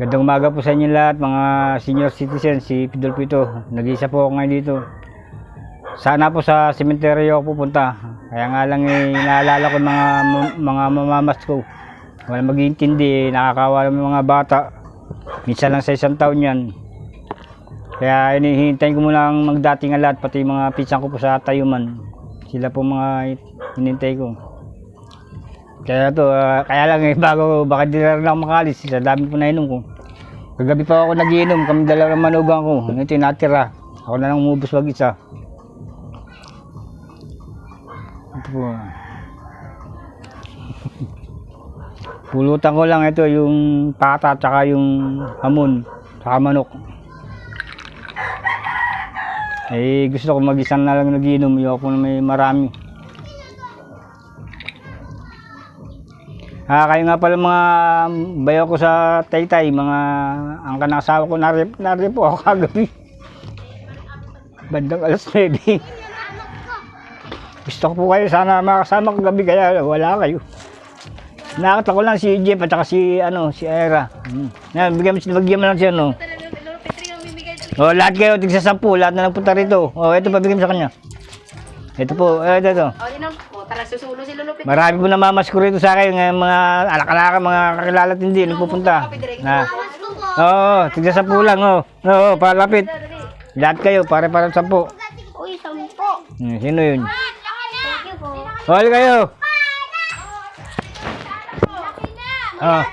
Gandang umaga po sa inyo lahat, mga senior citizen, si Pidolfo ito. Nag-isa po ako ngayon dito. Sana po sa sementeryo ako pupunta. Kaya nga lang eh, naalala ko mga, mga mamamas ko. Wala mag-iintindi, nakakawa ng mga bata. Minsan lang sa isang taon yan. Kaya hinihintayin ko muna ang magdating lahat, pati mga pinsan ko po sa Tayuman. Sila po mga hinintay ko. Kaya to, ah, kaya lang eh, bago, baka di na ako makalis, sa dami po nainom ko. Kagabi pa ako nagiinom, kami dalawa ng manugang ko. Ito yung natira. Ako na lang umubos wag isa. Ito po. Pulutan ko lang ito, yung pata, tsaka yung hamon, tsaka manok. Eh, gusto ko mag-isang na lang nagiinom, ayoko na may marami. Ah, kayo nga pala mga bayo ko sa Taytay, mga ang kanasawa ko narip, narip po ako kagabi. Bandang alas 9. Gusto ko po kayo sana makasama kagabi kaya wala kayo. Nakita ko lang si Jeff at saka si ano, si Era. Hmm. Na, bigyan mo bigyan mo lang siya no. Oh, lahat kayo tigsa 10, lahat na nagpunta rito. Oh, ito pa bigyan mo sa kanya. Ito po, eh, ito, ito. O, yun ang, o, tara, susulo si Lulupit. Marami po namamas ko rito sa akin, ng mga alak-alaka, mga kakilala at hindi, nagpupunta. Na, oo, tigsa sa pulang, oh. Oo, palapit. Lahat kayo, pare-pare sampu. Uy, sampo. Hmm, sino yun? Po. Hol kayo! Oh,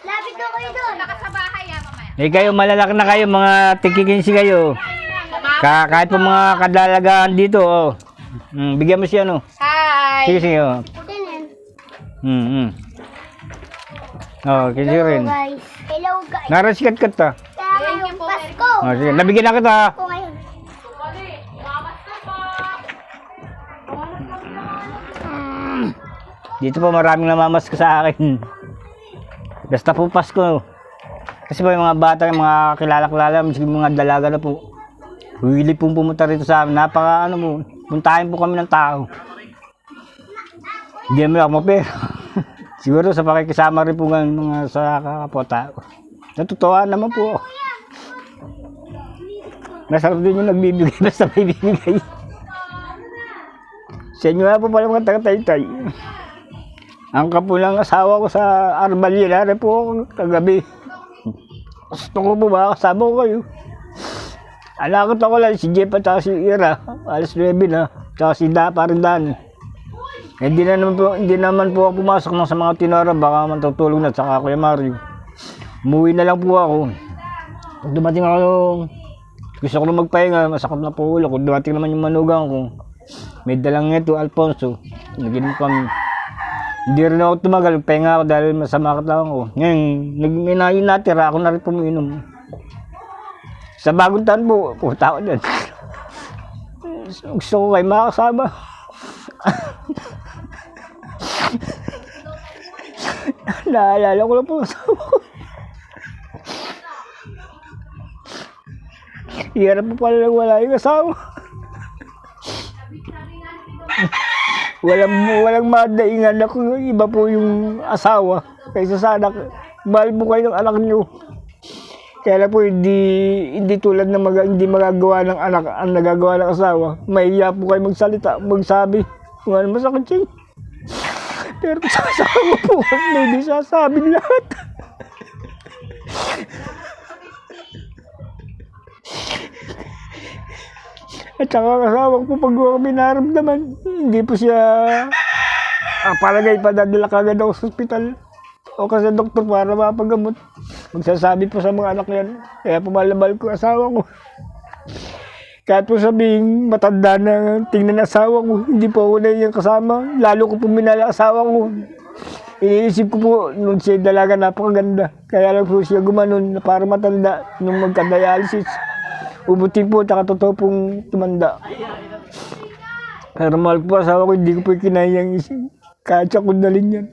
Lapit na kayo doon. Naka bahay, ah, mamaya. eh kayo, malalaki na kayo, mga tikikinsi kayo. Ka kahit po mga kadalagaan dito, oh. Hmm, bigyan mo siya, no? Hi! Sige, sige, oh. Hmm, hmm. Oh, kasi rin. guys. Hello guys. Narasikat ka ta. Thank you po. Pasko. Oh, sige, nabigyan na kita. Po ngayon. Dito po maraming namamas ka sa akin. Basta po Pasko. Kasi po yung mga bata, yung mga kilala-kilala, sige mga dalaga na po. Huwili pong pumunta rito sa amin. Napaka ano po, puntahin po kami ng tao. Hindi naman ako mapera. Siguro sa pakikisama rin po ng mga sa tao. Natutuwa naman po. Masarap din yung nagbibigay basta may bibigay. Sa inyo po pala mga taga-taytay. Ang kapulang asawa ko sa Arbalina rin po kagabi. Gusto ko po ba kasama ko kayo. Alakot ako lang si Jeff at si Ira. Alas 9 na. Tsaka si Da parin Dan. Hindi na naman po, hindi naman po ako pumasok ng sa mga tinora. Baka matutulog na saka Kuya Mario. Umuwi na lang po ako. Pag dumating ako, gusto ko na magpahinga. Masakit na po ulo ko. Dumating naman yung manugang ko. May dalang ito, Alfonso. Naginom kami. Hindi rin ako tumagal, pahinga ako dahil masama katawan ko. Ngayon, nag, may natira, ako na rin puminom. Sa bagong taon po, puta ako dyan. Gusto ko kayo makasama. Naalala ko lang po. Hirap po pala nang wala yung asawa. walang walang madaingan ako iba po yung asawa kaysa sa anak mahal po kayo ng anak niyo kaya po hindi hindi tulad ng mga hindi magagawa ng anak ang nagagawa ng asawa mahiya po kayo magsalita magsabi. Kung ano masakit siya. Pero sa asawa po hindi sasabi lahat. At saka ang asawa ko pag kami naramdaman, hindi po siya ang palagay pa dadala kagad ako sa ospital. O kasi doktor para mapagamot. Magsasabi po sa mga anak yan, kaya pumalabal ko asawa ko. Kahit po sabing matanda na tingnan asawa ko, hindi po ako na yung kasama. Lalo ko po minala asawa ko. Iniisip ko po, nung siya dalaga napakaganda. Kaya lang po siya gumanon na para matanda nung magka-dialysis. Ubuti po, tsaka totoo pong tumanda. Pero mahal ko po asawa ko, hindi ko po kinayang isip. Kahit siya kundalin yan.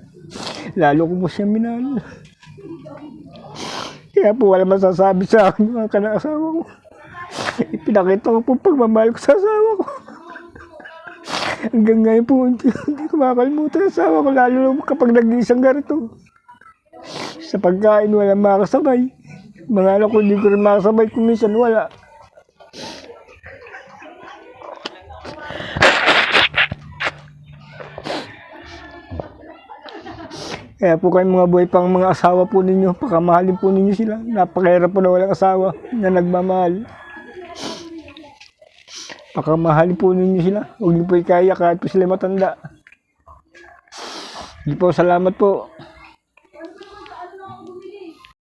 Lalo ko po siya minahal. Kaya po wala masasabi sa akin yung mga kanang asawa ko. Ipinakita ko po pagmamahal ko sa asawa ko. Hanggang ngayon po, hindi, hindi ko makakalimutan ang asawa ko, lalo kapag nag-iisang ganito. Sa pagkain, wala makasabay. Mga anak ko, hindi ko rin makasabay kung minsan wala. Kaya po kayong mga buhay pang mga asawa po ninyo, pakamahalin po ninyo sila. Napakahirap po na walang asawa na nagmamahal. Pakamahalin po ninyo sila. Huwag niyo po ikaya kahit po sila matanda. Hindi po, salamat po.